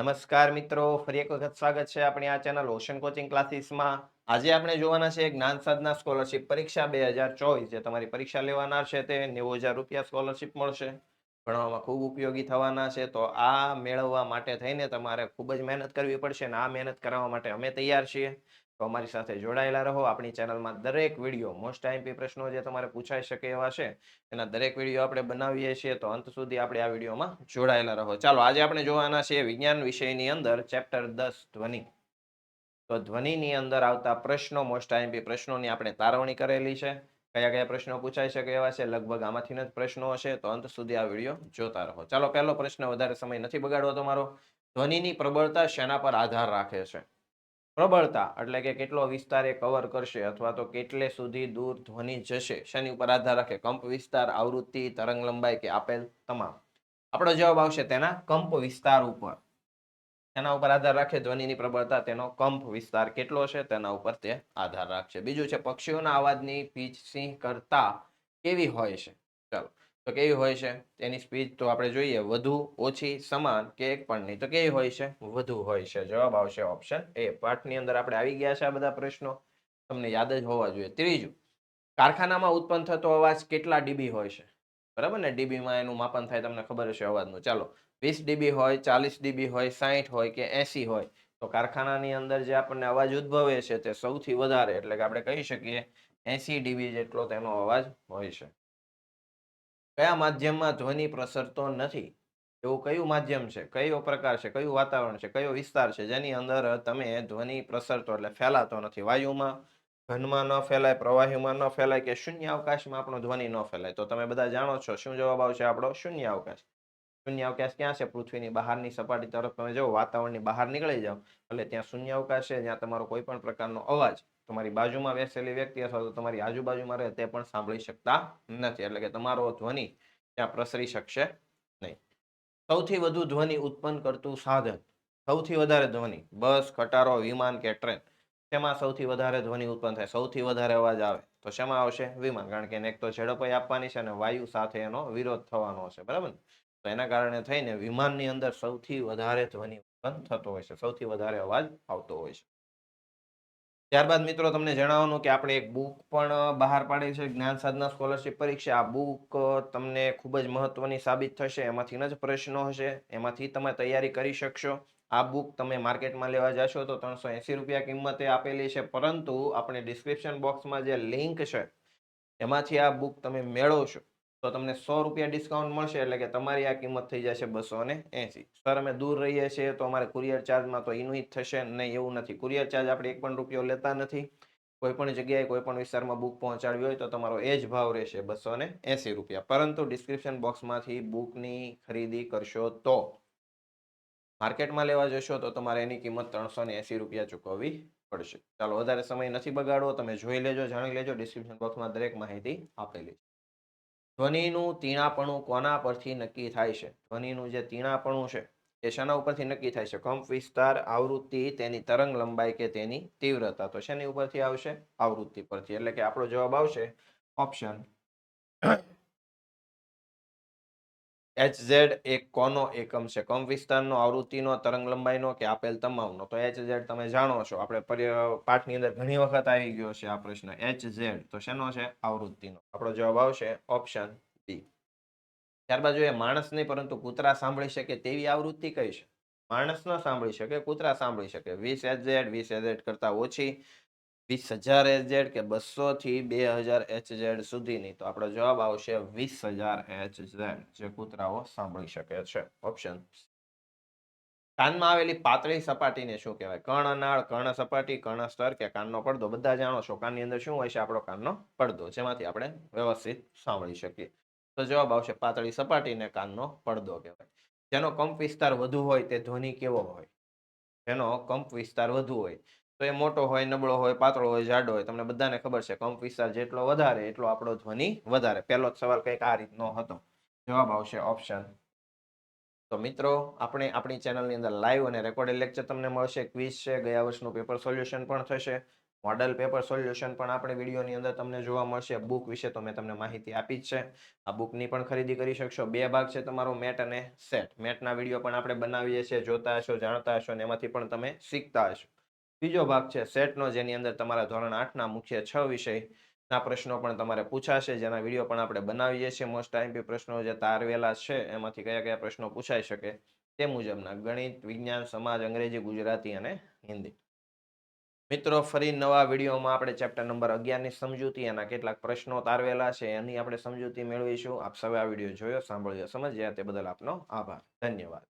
નમસ્કાર મિત્રો, ફરી એક વખત સ્વાગત છે આપણી આ ચેનલ ઓશન કોચિંગ ક્લાસીસમાં આજે આપણે જોવાના છે જ્ઞાન સાધના સ્કોલરશિપ પરીક્ષા બે હજાર ચોવીસ. જે તમારી પરીક્ષા લેવાના છે તે નેવું હજાર રૂપિયા સ્કોલરશિપ મળશે. ભણવામાં ખૂબ ઉપયોગી થવાના છે, તો આ મેળવવા માટે થઈને તમારે ખૂબ જ મહેનત કરવી પડશે અને આ મહેનત કરવા માટે અમે તૈયાર છીએ. તો અમારી સાથે જોડાયેલા રહો. આપણી ચેનલમાં દરેક વીડિયો મોસ્ટ આઈમ્પી પ્રશ્નો જે તમારે પૂછાઈ શકે એવા છે, એના દરેક વીડિયો આપણે બનાવીએ છીએ, તો અંત સુધી આપણે આ વિડીયોમાં જોડાયેલા રહો. ચાલો, આજે આપણે જોવાના છીએ વિજ્ઞાન વિષયની અંદર ચેપ્ટર દસ, ધ્વનિ. તો ધ્વનિની અંદર આવતા પ્રશ્નો મોસ્ટ આઈમ્પી પ્રશ્નોની આપણે તારવણી કરેલી છે. કયા કયા પ્રશ્નો પૂછાઈ શકે એવા છે? લગભગ આમાંથી જ પ્રશ્નો હશે, તો અંત સુધી આ વીડિયો જોતા રહો. ચાલો, પહેલો પ્રશ્ન વધારે સમય નથી બગાડવો તમારો. ધ્વનિની પ્રબળતા શેના પર આધાર રાખે છે? પ્રબળતા એટલે કે કેટલો વિસ્તાર એ કવર કરશે અથવા તો કેટલે સુધી દૂર ધ્વનિ જશે, શેની ઉપર આધાર રાખે? કંપ વિસ્તાર, આવૃત્તિ, તરંગ લંબાઈ કે આપેલ તમામ? આપણો જવાબ આવશે તેના કંપ વિસ્તાર ઉપર. તેના ઉપર આધાર રાખે ધ્વનિની પ્રબળતા, તેનો કંપ વિસ્તાર કેટલો છે? તેના ઉપર તે આધાર રાખશે. બીજું છે, પક્ષીઓના અવાજની પીચ સિંહ કરતા કેવી હોય છે? ચાલો. તો કેવી હોય છે? તેની સ્પીચ તો આપણે જોઈએ, વધુ, ઓછી, સમાન કે એક પણ નહીં. તો કેવી હોય છે? વધુ હોય છે. જવાબ આવશે ઓપ્શન એ પાઠની અંદર આપણે આવી ગયા છે આ બધા પ્રશ્નો. તમને યાદ જ હોવા જોઈએ. ત્રીજું, કારખાનામાં ઉત્પન્ન થતો અવાજ કેટલા ડીબી હોય છે? બરાબર ને? ડીબીમાં એનું માપન થાય, તમને ખબર હશે અવાજનું. ચાલો, વીસ ડીબી હોય, ચાલીસ ડીબી હોય સાહીઠ હોય કે એસી હોય, તો કારખાનાની અંદર જે આપણને અવાજ ઉદ્ભવે છે તે સૌથી વધારે, એટલે કે આપણે કહી શકીએ એસી ડીબી જેટલો તેનો અવાજ હોય છે. કયા માધ્યમમાં ધ્વનિ પ્રસરતો નથી? એવું કયું માધ્યમ છે? કયો પ્રકાર છે? કયું વાતાવરણ છે? કયો વિસ્તાર છે? જેની અંદર તમે ધ્વનિ પ્રસરતો એટલે ફેલાતો નથી. વાયુમાં ઘનમાં ન ફેલાય, પ્રવાહીમાં ન ફેલાય કે શૂન્ય અવકાશમાં આપણો ધ્વનિ ન ફેલાય. તો તમે બધા જાણો છો શું જવાબ આવશે આપણો? શૂન્ય અવકાશ શૂન્ય અવકાશ ક્યાં છે? પૃથ્વીની બહારની સપાટી તરફ તમે જાઓ, વાતાવરણની બહાર નીકળી જાઓ. એટલે ત્યાં શૂન્ય અવકાશ છે, જ્યાં તમારો કોઈ પણ પ્રકારનો અવાજ તમારી બાજુમાં બેસેલી વ્યક્તિ અથવા તો તમારી આજુબાજુમાં રહે તે પણ સાંભળી શકતા નથી. એટલે કે તમારો ધ્વનિ ત્યાં પ્રસરી શકશે નહીં. સૌથી વધુ ધ્વનિ ઉત્પન્ન કરતું સાધન, સૌથી વધારે ધ્વનિ, બસ, ખટારો, વિમાન કે ટ્રેન, તેમાં સૌથી વધારે ધ્વનિ ઉત્પન્ન થાય, સૌથી વધારે અવાજ આવે. તો શેમાં આવશે? વિમાન. કારણ કે એને એક તો ઝડપ આપવાની છે અને વાયુ સાથે એનો વિરોધ થવાનો છે બરાબર તો એના કારણે થઈને વિમાનની અંદર સૌથી વધારે ધ્વનિ ઉત્પન્ન થતો હોય છે, સૌથી વધારે અવાજ આવતો હોય છે. ત્યારબાદ મિત્રો તમને જણાવવાનું કે આપણે એક બુક પણ બહાર પાડી છે, જ્ઞાન સાધના સ્કોલરશિપ પરીક્ષા. આ બુક તમને ખૂબ જ મહત્વની સાબિત થશે. એમાંથી જ પ્રશ્નો હશે. એમાંથી તમે તૈયારી કરી શકશો. આ બુક તમે માર્કેટમાં લેવા જશો તો ત્રણસો એંસી રૂપિયા કિંમતે આપેલી છે. પરંતુ આપણે ડિસ્ક્રિપ્શન બોક્સમાં જે લિંક છે, એમાંથી આ બુક તમે મેળવશો. તો તમને સો રૂપિયા ડિસ્કાઉન્ટ મળશે એટલે કે તમારી આ કિંમત થઈ જશે બસો ને એંસી સર, અમે દૂર રહીએ છીએ તો અમારે કુરિયર ચાર્જમાં તો એનું થશે નહીં એવું નથી. કુરિયર ચાર્જ આપણે એક પણ રૂપિયો લેતા નથી. કોઈ પણ જગ્યાએ કોઈ પણ વિસ્તારમાં બુક પહોંચાડવી હોય તો તમારો એ જ ભાવ રહેશે બસો ને એંસી રૂપિયા. પરંતુ ડિસ્ક્રિપ્શન બોક્સમાંથી બુકની ખરીદી કરશો તો. માર્કેટમાં લેવા જશો તો તમારે એની કિંમત ત્રણસો ને એંસી રૂપિયા ચૂકવવી પડશે. ચાલો, વધારે સમય નથી બગાડવો, તમે જોઈ લેજો, જાણી લેજો ડિસ્ક્રિપ્શન બોક્સમાં દરેક માહિતી આપેલી છે. ધ્વનિનું તીણાપણું કોના પરથી નક્કી થાય છે? ધ્વનિનું જે તીણાપણું છે, એ શેના ઉપરથી નક્કી થાય છે? કંપ વિસ્તાર, આવૃત્તિ, તેની તરંગ લંબાઈ કે તેની તીવ્રતા? તો શેની ઉપરથી આવશે? આવૃત્તિ પરથી. એટલે કે આપણો જવાબ આવશે ઓપ્શન એચ ઝેડ એક કોનો એકમ છે? કમ વિસ્તારનો, આવૃત્તિનો તરંગ લંબાઈનો કે આપેલ તમામનો? તો એચ ઝેડ તમે જાણો છો. આપણે પાઠની અંદર ઘણી વખત આવી ગયો છે આ પ્રશ્ન. એચ ઝેડ તો શેનો છે? આવૃત્તિનો. આપણો જવાબ આવશે ઓપ્શન બી ત્યારબાદ જોઈએ માણસ નહીં, પરંતુ કૂતરા સાંભળી શકે તેવી આવૃત્તિ કઈ છે? માણસ ન સાંભળી શકે, કૂતરા સાંભળી શકે. વીસ એચ ઝેડ વીસ એચ ઝેડ કરતા ઓછી વીસ હજાર એચઝેડ કે બસો થી બે હજાર એચઝેડ સુધીની? તો આપણો જવાબ આવશે વીસ હજાર એચઝેડ, જે કૂતરાઓ સાંભળી શકે છે. ઓપ્શન કાનમાં આવેલી પાતળી સપાટીને શું કહેવાય? કર્ણનાળ કર્ણ સપાટી કર્ણ સ્તર કે કાનનો પડદો? બધા જાણો છો, કાનની અંદર શું હોય છે? આપણો કાનનો પડદો, જેમાંથી આપણે વ્યવસ્થિત સાંભળી શકીએ. તો જવાબ આવશે પાતળી સપાટીને કાનનો પડદો કહેવાય. જેનો કંપ વિસ્તાર વધુ હોય તે ધ્વનિ કેવો હોય? જેનો કંપ વિસ્તાર વધુ હોય તો એ મોટો હોય, નબળો હોય, પાતળો હોય, જાડો હોય, તમને બધાને ખબર છે કંપ વિસ્તાર જેટલો વધારે એટલો આપણો ધ્વનિ વધારે. પહેલો જ સવાલ કંઈક આ રીતનો હતો. જવાબ આવશે ઓપ્શન. તો મિત્રો, આપણે આપણી ચેનલની અંદર લાઈવ અને રેકોર્ડેડ લેક્ચર તમને મળશે. ક્વિઝ છે, ગયા વર્ષનું પેપર સોલ્યુશન પણ થશે. મોડલ પેપર સોલ્યુશન પણ આપણે વિડીયોની અંદર તમને જોવા મળશે. બુક વિશે તો મેં તમને માહિતી આપી જ છે. આ બુકની પણ ખરીદી કરી શકશો. બે ભાગ છે તમારો, મેટ અને સેટ. મેટના વીડિયો પણ આપણે બનાવીએ છીએ, જોતા હશો, જાણતા હશો અને એમાંથી પણ તમે શીખતા હશો. બીજો ભાગ છે, સેટનો, જેની અંદર તમારા ધોરણ આઠના મુખ્ય છ વિષયના પ્રશ્નો પણ તમારે પૂછાશે. જેના વીડિયો પણ આપણે બનાવીએ છીએ. મોસ્ટ આઈમ્પી પ્રશ્નો જે તારવેલા છે, એમાંથી કયા કયા પ્રશ્નો પૂછાઈ શકે તે મુજબના ગણિત, વિજ્ઞાન, સમાજ, અંગ્રેજી, ગુજરાતી અને હિન્દી. મિત્રો, ફરી નવા વિડીયોમાં આપણે ચેપ્ટર નંબર અગિયારની સમજૂતી, એના કેટલાક પ્રશ્નો તારવેલા છે, એની આપણે સમજૂતી મેળવીશું. આપ સૌએ આ વીડિયો જોયો, સાંભળ્યો, સમજ્યા તે બદલ આપનો આભાર. ધન્યવાદ.